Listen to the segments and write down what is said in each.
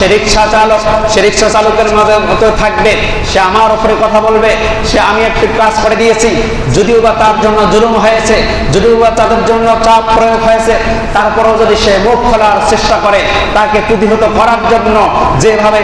সে রিক্সা চালক, সে রিক্সা চালকের মাঝে মতো থাকবে, সে আমার উপরে কথা বলবে, সে আমি কাজ করে দিয়েছি। যদিও বা তার জন্য জুলুম হয়েছে, যদিও বা তাদের জন্য চাপ প্রয়োগ হয়েছে, তারপরেও যদি সে মুখ খোলার চেষ্টা করে, তাকে প্রতিহত করার জন্য যেভাবে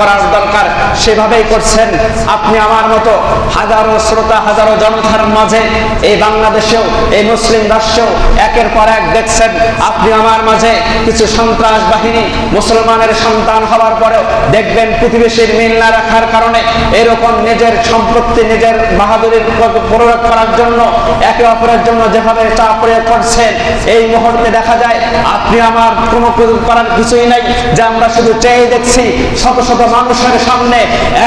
করার দরকার, সেভাবেই করছেন। আপনি আমার মতো হাজারো শ্রোতা, হাজারো জনতার মাঝে এই বাংলাদেশেও, এই মুসলিম রাষ্ট্রেও একের পর এক দেখছেন। আপনি আমার মাঝে কিছু সন্ত্রাস বাহিনী, মুসলমানের সন্তান হওয়ার পরেও দেখবেন প্রতিবেশীর মিল না রাখার কারণে এরকম নিজের সম্পত্তি নিজের বাহাদুরির প্রয়োগ করার জন্য, একে অপরের জন্য যেভাবে চাপ প্রয়োগ করছেন, এই মুহূর্তে দেখা যায় আপনি আমার কোনো কিছু করার কিছুই নাই, যে আমরা শুধু চেয়ে দেখছি, শত শত মানুষের সামনে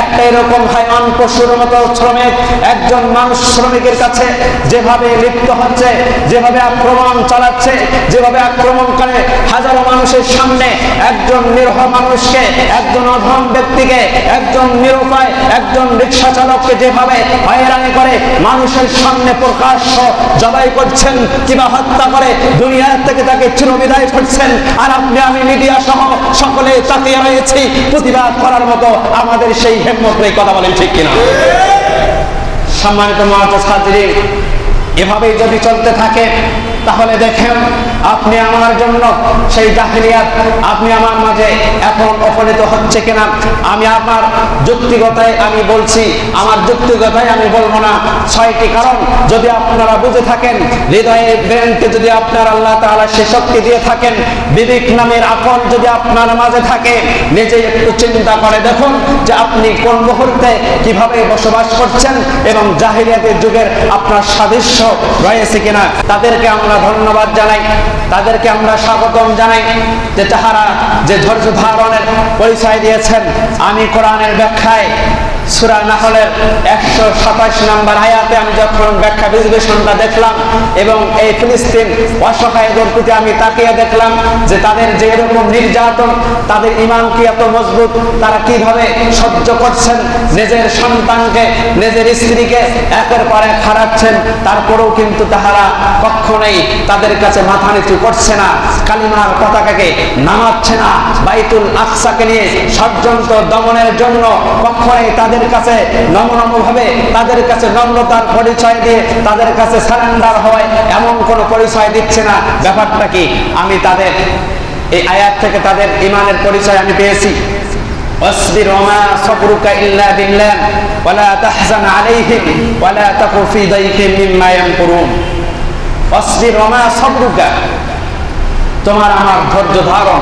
একটা এরকম হাইমান পশুর মতো শ্রমিক, একজন মানুষ শ্রমিকের কাছে যেভাবে লিপ্ত হচ্ছে, যেভাবে আক্রমণ চালাচ্ছে, যেভাবে আক্রমণ করে হাজারো মানুষের সামনে একজন নিরহ মানুষকে একজন অধম ব্যক্তিকে, একজন নিরুপায়, একজন রিক্সা চালককে যেভাবে হয়রানি করে, মানুষের সামনে প্রকাশ্য জবাই করছেন, কিংবা হত্যা করে, দুনিয়ার থেকে তাকে চিরবিদায় করছেন। আর আপনি, আমি, মিডিয়া সহ সকলে তাকিয়ে রয়েছি, প্রতিবাদ করার মতো আমাদের সেই হেম্মত নেই। কথা বলেন ঠিক কিনা? সম্মানিত মহাজ ছাত্রী এভাবেই যদি চলতে থাকে, তাহলে দেখেন আপনি আমার জন্য সেই জাহিলিয়াত আপনি আমার মাঝে এখন অপনীত হচ্ছে কিনা, আমি আমার যুক্তিগতায় আমি বলছি, আমার যুক্তিগতায় আমি বলব না। ছয়টি কারণ যদি আপনারা বুঝে থাকেন, হৃদয়ে ব্রেনকে যদি আপনার আল্লাহ তাআলা সে শক্তি দিয়ে থাকেন, বিবেক নামের আকল যদি আপনার মাঝে থাকে, নিজে একটু চিন্তা করে দেখুন যে আপনি কোন মুহূর্তে কীভাবে বসবাস করছেন এবং জাহিলিয়াতের যুগের আপনার সাদৃশ্য রয়েছে কিনা। তাদেরকে আমরা ধন্যবাদ জানাই। তাদেরকে আমরা স্বাগতম জানাই যে তাহারা যে ধৈর্য ধারণের পরিচয় দিয়েছেন। আমি কোরআনের ব্যাখ্যায় সুরা নাহলের একশো সাতাশ নাম্বার আয়াতে আমি যখন ব্যাখ্যা বিশ্লেষণটা দেখলাম এবং এই ফিলিস্তিন অসহায়দের প্রতি আমি তাকিয়ে দেখলাম যে তাদের যে এরকম নির্যাতন, তাদের ইমান কি এত মজবুত, তারা কীভাবে সহ্য করছেন? নিজের সন্তানকে, নিজের স্ত্রীকে একের পর এক হারাচ্ছেন, তারপরেও কিন্তু তাহারা কখনোই তাদের কাছে মাথা নিচু করছে না। কালিমার পতাকাকে নামাচ্ছে না বাইতুল আকসাকে নিয়ে ষড়যন্ত্র দমনের জন্য কখনোই তাদের কাছে নম্রম ভাবে তাদের কাছে নম্রতার পরিচয় দিয়ে তাদের কাছে সারেন্ডার হয় এমন কোনো পরিচয় দিচ্ছে না ব্যাপারটা কি আমি তাদের এই আয়াত থেকে তাদের ইমানের পরিচয় আমি পেয়েছি واصبر وما صبرك إلا بالله ولا تحزن عليهم ولا تك في ضيق مما يمكرون واصبر وما صبرك তোমার আমার ধৈর্য ধারণ।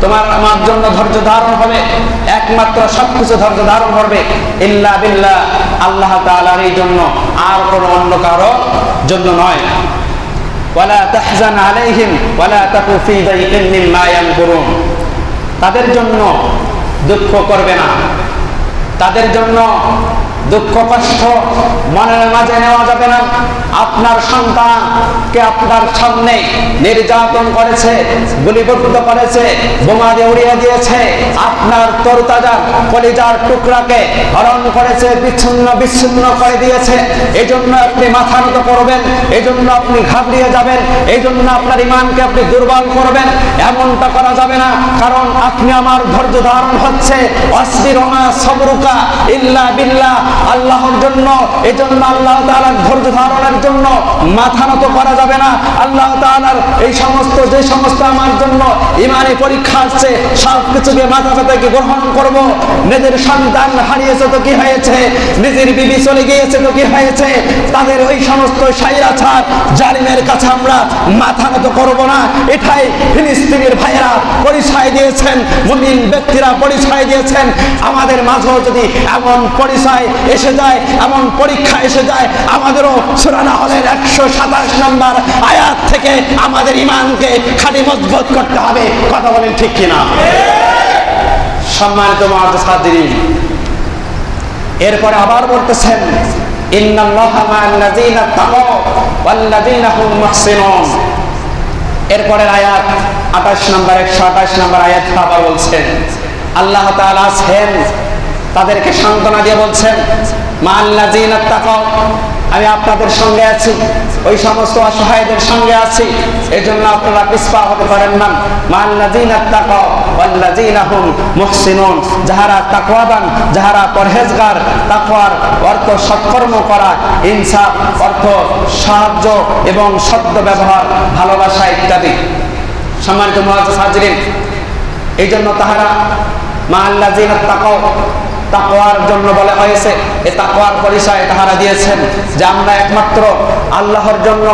তোমার আমার জন্য ধৈর্য ধারণ হবে। একমাত্র সবকিছু ধৈর্য ধারণ করবে। ইল্লা বিল্লাহ, আল্লাহ তাআলার এই জন্য। আর কোনো অন্য কারও জন্য নয়। ওয়ালা তাহজান আলাইহিম, ওয়ালা তাকু ফি দাইকিন মিম্মা ইয়ামকুরুন তাদের জন্য দুঃখ করবে না। তাদের জন্য দুঃখ, কষ্ট মনের মাঝে নেওয়া যাবে না। আপনার সন্তানকে আপনার সামনে নির্যাতন করেছে, গুলিবদ্ধ করেছে, বোমা দিয়ে উড়িয়ে দিয়েছে। আপনার তরতাজা কলিজার টুকরাকে হরণ করেছে, বিচ্ছিন্ন বিচ্ছিন্ন করে দিয়েছে। এই জন্য আপনি মাথা নত করবেন এই জন্য আপনি ঘাবড়িয়ে যাবেন এই জন্য আপনার ইমানকে আপনি দুর্বল করবেন। এমনটা করা যাবে না, কারণ আপনি আমার ধৈর্য ধারণ হচ্ছে। অস্থিরমা সবরুকা ইল্লা বিল্লাহ। আল্লাহর জন্য এই জন্য আল্লাহ তাআলার ধৈর্য ধারণের জন্য মাথা নত করা যাবে না। আল্লাহ তাআলার এই সমস্ত, যে সমস্ত আমার জন্য ইমানি পরীক্ষা আসছে, সব কিছুকে মাথা পেতে গ্রহণ করব। নিজের সন্তান হারিয়েছে তো কি হয়েছে? নিজের বিবি চলে গিয়েছে তো কি হয়েছে? তাদের ওই সমস্ত সাইরাছার জালিমের কাছে আমরা মাথা নত করব না। এটাই ফিলিস্তিনের ভাইয়েরা পরিচয় দিয়েছেন, মুমিন ব্যক্তিরা পরিচয় দিয়েছেন। আমাদের মাঝেও যদি এমন পরিচয় এসে যায়, এমন পরীক্ষা এসে যায়, আমাদেরও সুরানা হলের একশো সাতাশ নম্বর আয়াত থেকে আমাদের ইমানকে খালি মজবুত করতে হবে। কথা বলেন ঠিক কিনা? সম্মানিত মহাদিন এরপরে আবার বলতেছেন এরপরের আয়াত 28 নম্বর 128 নম্বর আয়াত আবার বলছেন, আল্লাহ তাআলা আছেন তাদেরকে সান্ত্বনা দিয়ে বলছেন তাকাও, আমি আপনাদের সঙ্গে আছি, ওই সমস্ত অসহায়দের সঙ্গে আছি এই জন্য আপনারা পিসপা হতে পারেন না। হুম মুহসিনুন, যাহারা তাকওয়াবান যাহারা পরহেজগার, তাকওয়ার অর্থ সৎকর্ম করা, ইনসাফ অর্থ সাহায্য এবং সদ্য ব্যবহার, ভালোবাসা ইত্যাদি। সম্মানিত মুআজ্জিজ হাজরিন এই জন্য তাহারা মা আল্লাহ তাকাও তাকওয়ার জন্য বলা হয়েছে। এ তাকওয়ার পরিচয় তাহারা দিয়েছেন যে আমরা একমাত্র আল্লাহর জন্য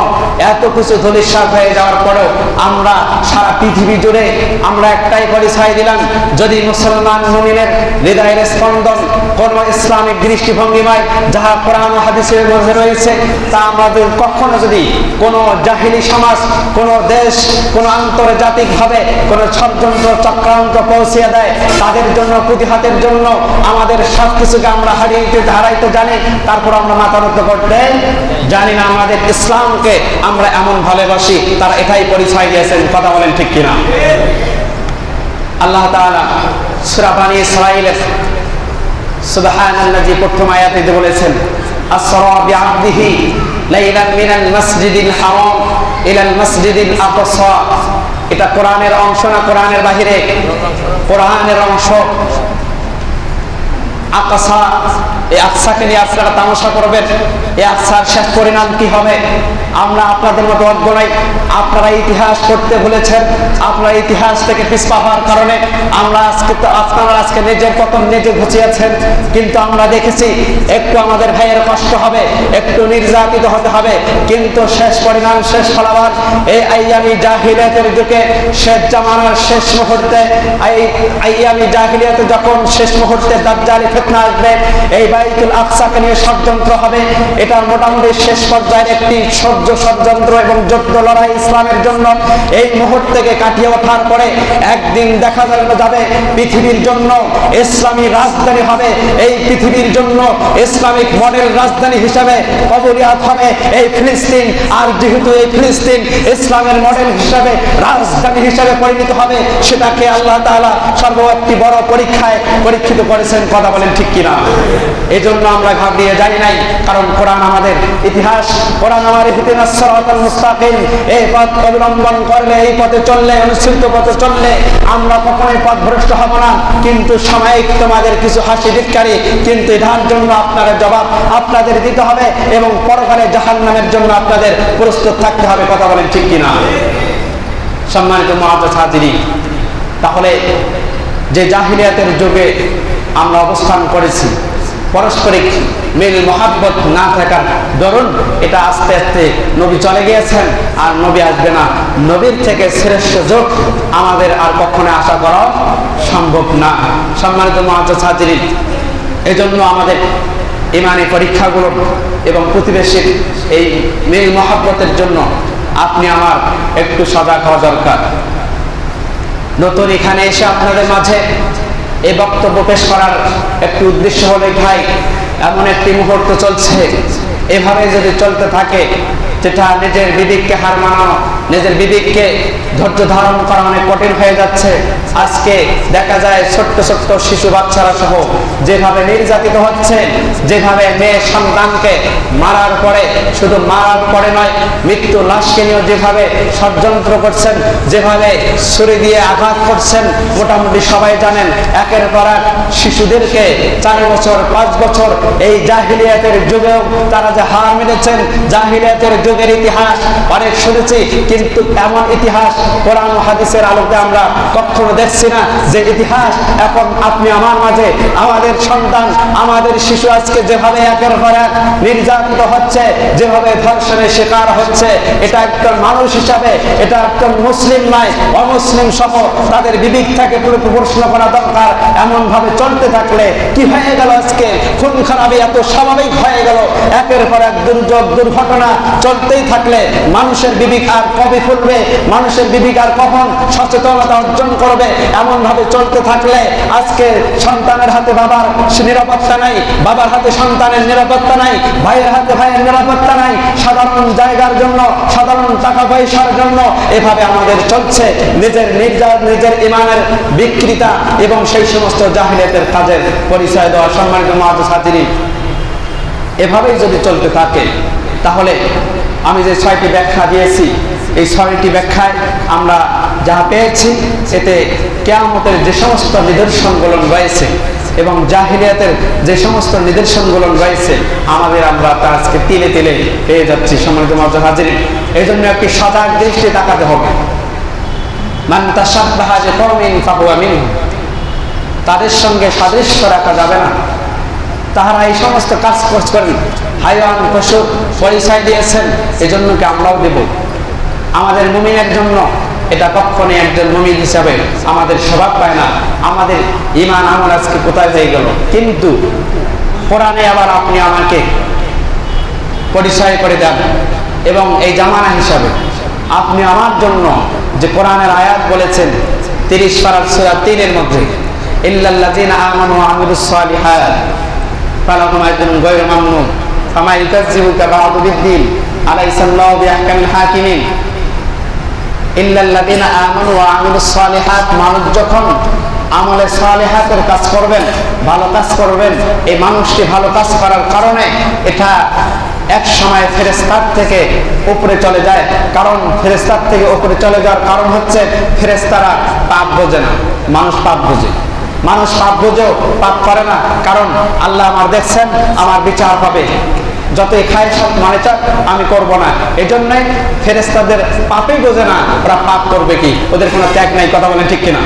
এত কিছু ধলিস্বাদ হয়ে যাওয়ার পরেও আমরা সারা পৃথিবী জুড়ে আমরা একটাই পরিচয় দিলাম। যদি মুসলমান মুমিনের হৃদয়ের স্পন্দন কোন ইসলামিক দৃষ্টিভঙ্গিমায় যাহা কোরআন হাদিসের মধ্যে রয়েছে, তা আমাদের কখনো যদি কোনো জাহিলি সমাজ, কোনো দেশ, কোনো আন্তর্জাতিকভাবে কোনো ষড়যন্ত্র চক্রান্ত পৌঁছে দেয়, তাদের জন্য, প্রতিহাতের জন্য আমাদের সব কিছুকে আমরা হারিয়ে হারাইতে জানি, তারপর আমরা মাথা নত করতে জানি না আমাদের ইসলামকে আমরা এমন ভালোবাসি, তারা এটাই পরিচয় দিয়েছেন, কথা বলেন ঠিক কিনা? আল্লাহ তাআলা সূরা বানী ইসরাঈলের সুবহানাল্লাযী প্রথম আয়াতে বলেছেন, আসরা বিআবদিহি লাইলান মিনাল হারাম ইলাল আকসা। এটা কোরআনের অংশ না কোরআনের বাহিরে? কোরআনের অংশ। আকসা এই আকসাকে নিয়ে আপনারা তামাশা করবেন এই আকসার শেষ পরিণাম কি হবে? আমরা আপনাদের মতো অজ্ঞ নাই। আপনারা ইতিহাস পড়তে ভুলেছেন। আপনারা ইতিহাস থেকে পিছপা হওয়ার কারণে আমরা আজকে তো আপনারা আজকে নিজের পতন নিজে ঘুচিয়েছেন। কিন্তু আমরা দেখেছি, একটু আমাদের ভাইয়ের কষ্ট হবে, একটু নির্যাতিত হতে হবে। কিন্তু শেষ পরিণাম, শেষ ফলাফল, এই আইয়ামি জাহিলিয়াতের যুগে শেষ জামানার শেষ মুহূর্তে, এই আইয়ামি জাহিলিয়াতে যখন শেষ মুহূর্তে দাজ্জালি ফিতনা আসবে এই বাইতুল আকসাকে নিয়ে ষড়যন্ত্র হবে। এটা মোটামুটি শেষ পর্যায়ের একটি সহ্য ষড়যন্ত্র এবং যুদ্ধ লড়াই ইসলামের জন্য এই মুহূর্তকে কাটিয়ে ওঠার পরে একদিন দেখা যাবে পৃথিবীর জন্য ইসলামী রাজধানী হবে। এই পৃথিবীর জন্য ইসলামিক মডেল রাজধানী হিসাবে কবুলিয়াত হবে এই ফিলিস্তিন। আর যেহেতু এই ফিলিস্তিন ইসলামের মডেল হিসাবে, রাজধানী হিসাবে পরিণত হবে, সেটাকে আল্লাহ তাআলা সর্ব একটি বড় পরীক্ষায় পরীক্ষিত করেছেন। কথা বলেন ঠিক কিনা? এই জন্য আমরা ঘাবড়িয়ে যাই নাই। কারণ কোরআন আমাদের ইতিহাস, কোরআন আমার ইতিহাস সরাতাল মুস্তাকিম। এই পথ অবলম্বন করলে, এই পথে চললে, অনুসৃত পথে চললে আমরা কখনোই পথ ভ্রষ্ট হব না। কিন্তু সাময়িক তোমাদের কিছু হাসি ধিক্কারি কিন্তু এটার জন্য আপনাদের জবাব আপনাদের দিতে হবে এবং পরকালে জাহান নামের জন্য আপনাদের প্রস্তুত থাকতে হবে। কথা বলেন ঠিক কিনা? সম্মানিত মহাজ হাজিরি তাহলে যে জাহিলিয়াতের যুগে আমরা অবস্থান করেছি পারস্পরিক মিল, মহাব্বত না থাকার দরুন এটা আস্তে আস্তে নবী চলে গিয়েছেন আর নবী আসবে না। নবীর থেকে শ্রেষ্ঠ যোগ আমাদের আর কখনো আশা করা সম্ভব না। সম্মানিত মহাজ হাজিরি এজন্য আমাদের ইমানি পরীক্ষাগুলো এবং প্রতিবেশীর এই মিল, মহাব্বতের জন্য আপনি আমার একটু সজাগ হওয়া দরকার। নতুন এখানে এসে আপনাদের মাঝে এই বক্তব্য পেশ করার একটি উদ্দেশ্য হলো, ভাই, এমন একটি মুহূর্ত চলছে। এভাবে যদি চলতে থাকে যেটা নিজের বিবেককে হার মানানো, নিজের বিবেককে ধৈর্য ধারণ করা অনেক কঠিন হয়ে যাচ্ছে। আজকে দেখা যায় ছোট্ট ছোট্ট শিশু বাচ্চারা সহ যেভাবে নির্যাতিত হচ্ছে, যেভাবে মেয়ে সন্তানকে মারার পরে শুধু মারার পরে নয়, মৃত্যু লাশকে নিয়েও যেভাবে ষড়যন্ত্র করছেন, যেভাবে ছুরি দিয়ে আঘাত করছেন, মোটামুটি সবাই জানেন, একের পর এক শিশুদেরকে চার বছর, পাঁচ বছর এই জাহিলিয়াতের যুগেও তারা যে হার মেরেছেন জাহিলিয়াতের যুগের ইতিহাস অনেক শুনেছি, কিন্তু এমন ইতিহাস কোরআন হাদিসের আলোকে আমরা কখনো দেখছি না যে ইতিহাস এখন আপনি আমার মাঝে, আমাদের সন্তান, আমাদের শিশু আজকে যেভাবে একের পর এক নির্যাতিত হচ্ছে, যেভাবে ধর্ষণের শিকার হচ্ছে, এটা একজন মানুষ হিসাবে, এটা একজন মুসলিম নয়, অমুসলিম সহ তাদের বিবেক থেকে পুরো প্রশ্ন করা দরকার এমন ভাবে চলতে থাকলে কি হয়ে গেল আজকে? খুন খারাপে এত স্বাভাবিক হয়ে গেল, একের পর এক দুর্যোগ, দুর্ঘটনা চলতেই থাকলে মানুষের বিবেক আর কবে ফুলবে মানুষের বিবেক আর কখন সচেতনতা অর্জন করবে? এমন ভাবে চলতে থাকলে আজকে সন্তানের হাতে বাবার নিরাপত্তা নাই, বাবার হাতে সন্তানের নিরাপত্তা নাই, ভাইয়ের হাতে ভাইয়ের নিরাপত্তা নাই। সাধারণ জায়গার জন্য, সাধারণ টাকা পয়সার জন্য এভাবে আমাদের চলছে। নিজের নির্যাত, নিজের ইমানের বিকৃতা এবং সেই সমস্ত জাহিলিয়াতের কাজের পরিচয় দেওয়া সম্মানিত মহাজ হাজিরি এভাবেই যদি চলতে থাকে, তাহলে আমি যে ছয়টি ব্যাখ্যা দিয়েছি, এই ছয়টি ব্যাখ্যায় আমরা যাহা পেয়েছি, এতে কেয়ামতের যে সমস্ত নিদর্শনগুলো রয়েছে এবং জাহিরিয়াতের যে সমস্ত নিদর্শনগুলো রয়েছে, আমাদের আমরা তা আজকে তিলে তিলে পেয়ে যাচ্ছি সম্মানিত মজা হাজির এই জন্য একটি সজাগ দৃষ্টি তাকাতে হবে। মান তাসাব্বাহা যে কওমিন ফাহুয়া মিনহুম তাদের সঙ্গে সাদৃশ্য রাখা যাবে না। তাহারা এই সমস্ত কাজ খরচ করেন। হাইওয়ান, পশু পরিচয় দিয়েছেন, এজন্য কি আমরাও দেব? আমাদের মুমিনের জন্য এটা কখনই একজন মুমিন হিসাবে আমাদের স্বভাব পায় না। আমাদের ইমান আমল আজকে কোথায় হয়ে গেল? কিন্তু কোরআনে আবার আপনি আমাকে পরিচয় করে দেন এবং এই জামানা হিসাবে। আপনি আমার জন্য যে কোরআনের আয়াত বলেছেন, তিরিশ পারার সুরা তিনের মধ্যে, ইল্লাল্লাযিনা আমানু ওয়া আমিলুস মানুষ যখন আমলে সালেহাতের কাজ করবেন, ভালো কাজ করবেন, এই মানুষটি ভালো কাজ করার কারণে এটা এক সময় ফেরেস্তার থেকে উপরে চলে যায়। কারণ ফেরেস্তার থেকে উপরে চলে যাওয়ার কারণ হচ্ছে ফেরেস্তারা পাপ বোঝে না, মানুষ পাপ বোঝে। মানুষ পাপ বোঝেও পাপ করে না। কারণ আল্লাহ আমার দেখছেন, আমার বিচার পাবে। যতই খায় সব মানে চাক, আমি করব না। এজন্য ফেরেস্তাদের পাপই বোঝে না, ওরা পাপ করবে কি? ওদের কোনো ত্যাগ নাই, কথা বলে ঠিক কিনা?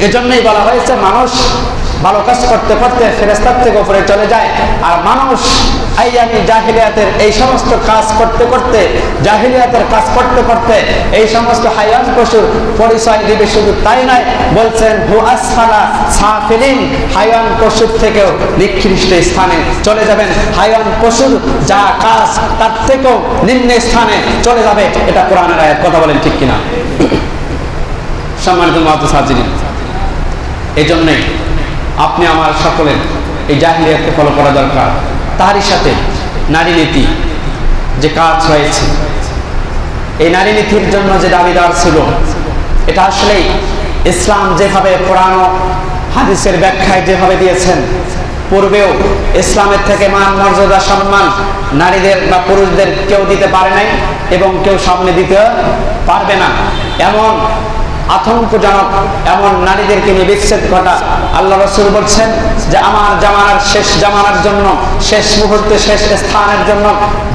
এজন্যই বলা হয়েছে, মানুষ ভালো কাজ করতে করতে ফেরেস্তার থেকে উপরে চলে যায়। আর মানুষ আইয়ামি জাহিলিয়াতের এই সমস্ত কাজ করতে করতে, জাহিলিয়াতের কাজ করতে করতে এই সমস্ত হায়ান পশুর পরিচয় দিবে শুধু তাই নয়, বলছেন, হু আসফালা সাফিলিন হায়ান পশুর থেকেও নিকৃষ্ট স্থানে চলে যাবেন। হায়ান পশুর যা কাজ, তার থেকেও নিম্ন স্থানে চলে যাবে। এটা কোরআনের আয়াত, কথা বলেন ঠিক কিনা? সম্মানিত মাহাতো সাজিনী এই জন্যে আপনি আমার সকলের এই জাহিলিয়াতকে ফলো করা দরকার। তারই সাথে নারী নীতি যে কাজ হয়েছে, এই নারী নীতির জন্য যে দাবিদার ছিল, এটা আসলেই ইসলাম যেভাবে ও হাদিসের ব্যাখ্যায় যেভাবে দিয়েছেন, পূর্বেও ইসলামের থেকে মান, মর্যাদা, সম্মান নারীদের বা পুরুষদের কেউ দিতে পারে নাই এবং কেউ সামনে দিতে পারবে না। এমন আতঙ্কজনক এমন নারীদেরকে নিয়ে বিচ্ছেদ ঘটা আল্লাহ রসুল বলছেন যে আমার জামানার শেষ জামানার জন্য, শেষ মুহূর্তে, শেষ স্থানের জন্য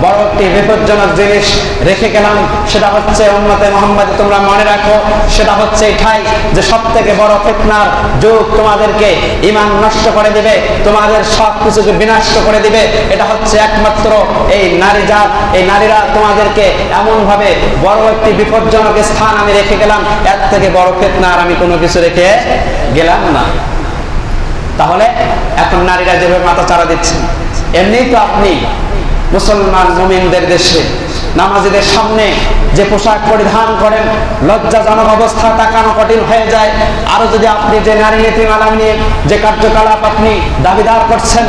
বড় একটি বিপজ্জনক জিনিস রেখে গেলাম। সেটা হচ্ছে উন্নতে মোহাম্মদ, তোমরা মনে রাখো, সেটা হচ্ছে এটাই যে সব থেকে বড় ফেতনার যুগ তোমাদেরকে ইমান নষ্ট করে দিবে, তোমাদের সব কিছুকে বিনষ্ট করে দিবে, এটা হচ্ছে একমাত্র এই নারী জাত। এই নারীরা তোমাদেরকে এমন ভাবে বড় একটি বিপজ্জনক স্থান আমি রেখে গেলাম। এর থেকে বড় ফেতনা আর আমি কোনো কিছু রেখে গেলাম না। তাহলে এখন নারীরা যেভাবে মাথা চারা দিচ্ছে এমনি তো আপনি মুসলমান মুমিনদের দেশে, নামাজিদের সামনে যে পোশাক পরিধান করেন, লজ্জাজনক অবস্থা তাকানো কঠিন হয়ে যায়? আরও যদি আপনি যে নারী নীতিমালা নিয়ে, যে কার্যকলাপ আপনি দাবিদার করছেন,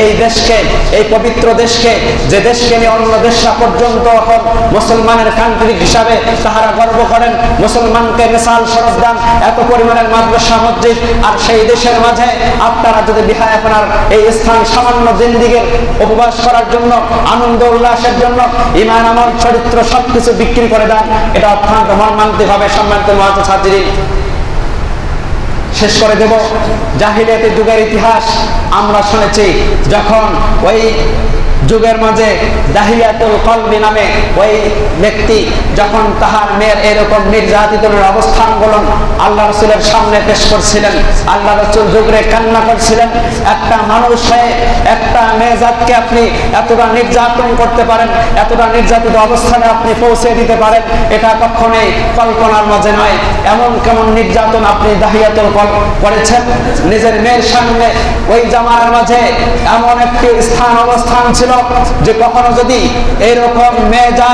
এই দেশকে, এই পবিত্র দেশকে, যে দেশকে নিয়ে অন্য দেশরা পর্যন্ত এখন মুসলমানের কান্ট্রি হিসাবে তাহারা গর্ব করেন, মুসলমানকে মিসাল সরব দেন, এত পরিমাণের মাদ্রাসা, মসজিদ, আর সেই দেশের মাঝে আপনারা যদি বিহায় আপনার এই স্থান সামান্য জিন্দিগের উপবাস করার জন্য, আনন্দ উল্লাসের জন্য ইমান আমল, চরিত্র সবকিছু বিক্রি করে দেন এটা অত্যন্ত মর্মান্তিক হবে, সম্মানিত মহাত ছাত্রী। শেষ করে দেব। জাহিলিয়াতের যুগের ইতিহাস আমরা শুনেছি, যখন ওই যুগের মাঝে দাহিয়াতুল কলবি নামে ওই ব্যক্তি যখন তাহার মেয়ের এরকম নির্যাতিতনের অবস্থানগুলো আল্লাহ রসুলের সামনে পেশ করছিলেন, আল্লাহ রসুল যুগরে কান্না করছিলেন, একটা মানুষ হয়ে একটা মেয়ে জাতকে আপনি এতটা নির্যাতন করতে পারেন, এতটা নির্যাতিত অবস্থানে আপনি পৌঁছে দিতে পারেন, এটা কখনোই কল্পনার মাঝে নয়। এমন কেমন নির্যাতন আপনি দাহিয়াতুল কল করেছেন? নিজের মেয়ের সামনে ওই জামার মাঝে এমন একটি স্থান অবস্থান ছিল যে কখনো যদি এইরকম মেয়ে যা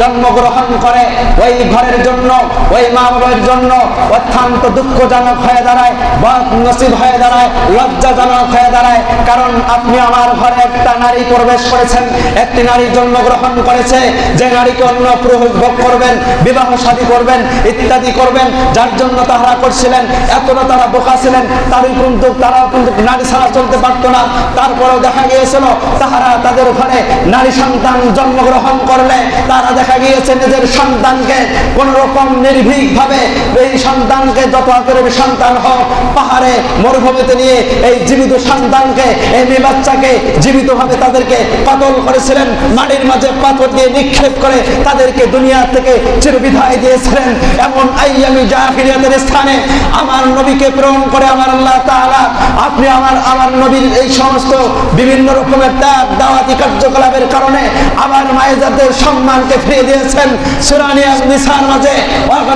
জন্মগ্রহণ করে, ওই ঘরের জন্য, ওই মা বাবার জন্য অত্যন্ত দুঃখজনক হয়ে দাঁড়ায় বদ নসিব হয়ে দাঁড়ায়, লজ্জাজনক হয়ে দাঁড়ায়। কারণ আপনি আমার ঘরে একটা নারী প্রবেশ করেছেন, একটি নারী জন্মগ্রহণ করেছে, যে নারীকে অন্য পুরোহিত ভোগ করবেন, বিবাহ শাদী করবেন, ইত্যাদি করবেন, যার জন্য তাহারা করছিলেন, এতটা তারা বোকা ছিলেন, তারই কিন্তু তারাও কিন্তু নারী ছাড়া চলতে পারতো না। তারপরেও দেখা গিয়েছিল, তাহারা তাদের যাদের ঘরে নারী সন্তান জন্মগ্রহণ করলে তারা দেখা গিয়েছে নিজের সন্তানকে কোন রকম নির্ভীক ভাবে এই সন্তানকে যত করে সন্তান হোক, পাহাড়ে, মরুভূমিতে নিয়ে এই জীবিত সন্তানকে, এই মেয়ে বাচ্চাকে জীবিত ভাবে তাদেরকে কতল করেছিলেন, মাটির মাঝে পাথর দিয়ে নিক্ষেপ করে তাদেরকে দুনিয়া থেকে চিরবিধায় দিয়েছিলেন। এমন আইয়ামি জাহিরিয়াতের স্থানে আমার নবীকে প্রেরণ করে আমার আল্লাহ তাআলা, আপনি আমার আমার নবীর এই সমস্ত বিভিন্ন রকমের দাওয়াতি কার্যকলাপের কারণে আমার মায়েজাদের সম্মানকে ফিরিয়ে দিয়েছেন সুরানিয়া নিসার মাঝে।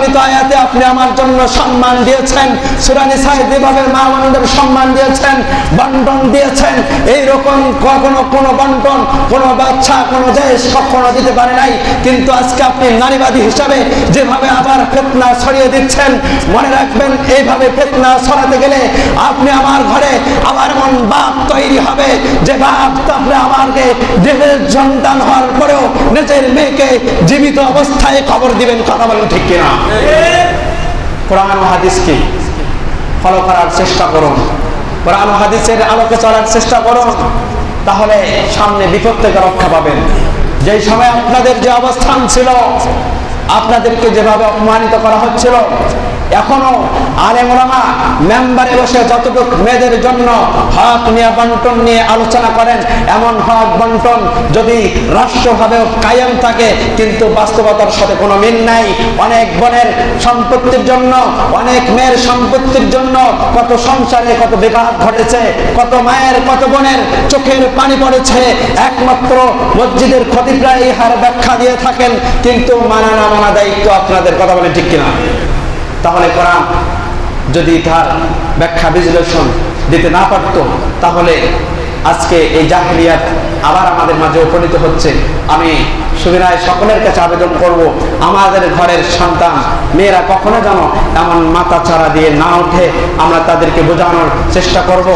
অগণিত আয়াতে আপনি আমার জন্য সম্মান দিয়েছেন। সুরানি সাহেব যেভাবে মা বোনদের সম্মান দিয়েছেন, বন্টন দিয়েছেন এই রকম কখনো কোনো বন্টন, কোনো বাচ্চা, কোনো দেশ কখনো দিতে পারে নাই। কিন্তু আজকে আপনি নারীবাদী হিসাবে যেভাবে আবার ফেতনা ছড়িয়ে দিচ্ছেন, মনে রাখবেন, এইভাবে ফেতনা ছড়াতে গেলে আপনি আমার ঘরে আবার এমন বাপ তৈরি হবে। যে বাপ তারপরে আমাকে দেহের সন্তান হওয়ার পরেও নিজের মেয়েকে জীবিত অবস্থায় খবর দিবেন, কথা বলেন ঠিক কিনা? কোরআন হাদিসকে ফলো করার চেষ্টা করুন। কোরআন হাদিসের আলোকে চলার চেষ্টা করুন। তাহলে সামনে বিপদ থেকে রক্ষা পাবেন। যেই সময় আপনাদের যে অবস্থান ছিল আপনাদেরকে যেভাবে অপমানিত করা হচ্ছিল, এখনও আলেমা মেম্বারে বসে যতটুকু মেয়েদের জন্য হক নিয়ে বন্টন নিয়ে আলোচনা করেন, এমন হক বন্টন যদি রাষ্ট্রভাবেও কায়েম থাকে, কিন্তু বাস্তবতার সাথে কোনো মিল নাই। অনেক বোনের সম্পত্তির জন্য, অনেক মেয়ের সম্পত্তির জন্য কত সংসারে কত বিবাদ ঘটেছে, কত মায়ের, কত বোনের চোখের পানি পড়েছে। একমাত্র মসজিদের এই হার ব্যাখ্যা দিয়ে থাকেন, কিন্তু মানা না মানা দায়িত্ব আপনাদের, কথা বলে ঠিক কিনা? তাহলে কোরআন যদি তার ব্যাখ্যা বিশ্লেষণ দিতে না পারত, তাহলে আজকে এই জাহিলিয়াত আবার আমাদের মাঝে উপনীত হচ্ছে। আমি সুবিধায় সকলের কাছে আবেদন করব, আমাদের ঘরের সন্তান, মেয়েরা কখনো যেন এমন মাথা ছাড়া দিয়ে না ওঠে, আমরা তাদেরকে বোঝানোর চেষ্টা করব।